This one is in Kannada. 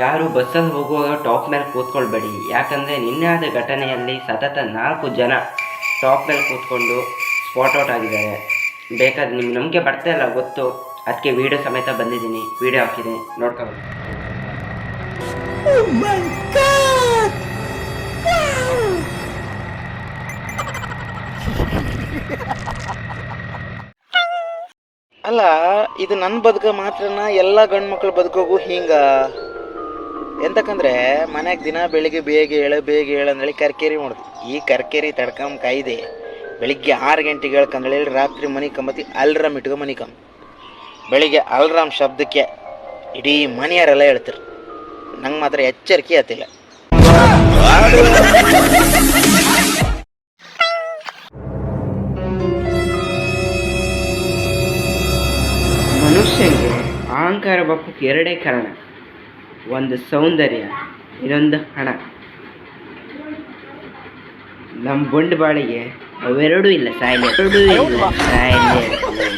ಯಾರು ಬಸ್ಸಲ್ಲಿ ಹೋಗುವಾಗ ಟಾಪ್ ಮೇಲೆ ಕೂತ್ಕೊಳ್ಬೇಡಿ. ಯಾಕಂದರೆ ನಿನ್ನೆ ಆದ ಘಟನೆಯಲ್ಲಿ ಸತತ ನಾಲ್ಕು ಜನ ಟಾಪ್ ಮೇಲೆ ಕೂತ್ಕೊಂಡು ಸ್ಪಾಟ್ ಔಟ್ ಆಗಿದ್ದಾರೆ. ಬೇಕಾದ್ರೆ ನಿಮ್ಗೆ ನಂಬಿಕೆ ಬರ್ತಾ ಇಲ್ಲ ಗೊತ್ತು. ಅದಕ್ಕೆ ವಿಡಿಯೋ ಸಮೇತ ಬಂದಿದ್ದೀನಿ. ವಿಡಿಯೋ ಹಾಕಿದ್ದೀನಿ ನೋಡ್ಕೊಂಡು ಅಲ್ಲ ಇದು ನನ್ನ ಬದುಕ ಮಾತ್ರನ? ಎಲ್ಲ ಗಂಡು ಮಕ್ಕಳು ಬದುಕೋಗು ಹಿಂಗ? ಎಂತಕಂದ್ರೆ ಮನೆಗೆ ದಿನ ಬೆಳಿಗ್ಗೆ ಬೇಗ ಹೇಳು ಬೇಗ ಹೇಳು ಅಂದೇಳಿ ಕರ್ಕೇರಿ ಮಾಡುದು. ಈ ಕರ್ಕೇರಿ ತಡ್ಕಂಬ ಕಾಯ್ದೆ ಬೆಳಿಗ್ಗೆ ಆರು ಗಂಟೆಗೆ ಹೇಳ್ಕಂದೇಳಿ ರಾತ್ರಿ ಮನೆ ಕಂಬತ್ತಿ ಅಲ್ರಾಮ್ ಇಟ್ಕೊ ಮನೆ ಕಂಬ. ಬೆಳಿಗ್ಗೆ ಅಲ್ರಾಮ್ ಶಬ್ದಕ್ಕೆ ಇಡೀ ಮನೆಯವರೆಲ್ಲ ಹೇಳ್ತಾರೆ. ನಂಗೆ ಮಾತ್ರ ಎಚ್ಚರಿಕೆ ಆತಿಲ್ಲ ಮನುಷ್ಯನಿಗೆ ಅಹಂಕಾರ ಬಪ್ಪಕ್ಕೆ ಎರಡೇ ಕಾರಣ. ಒಂದು ಸೌಂದರ್ಯ ಇನ್ನೊಂದು ಹಣ. ನಮ್ಮ ಬಂಡವಾಳಿಗೆ ಅವೆರಡೂ ಇಲ್ಲ ಸಾಯಿಲೆ. ಎರಡೂ ಇಲ್ಲ. ಸಾಯಿಲೆ.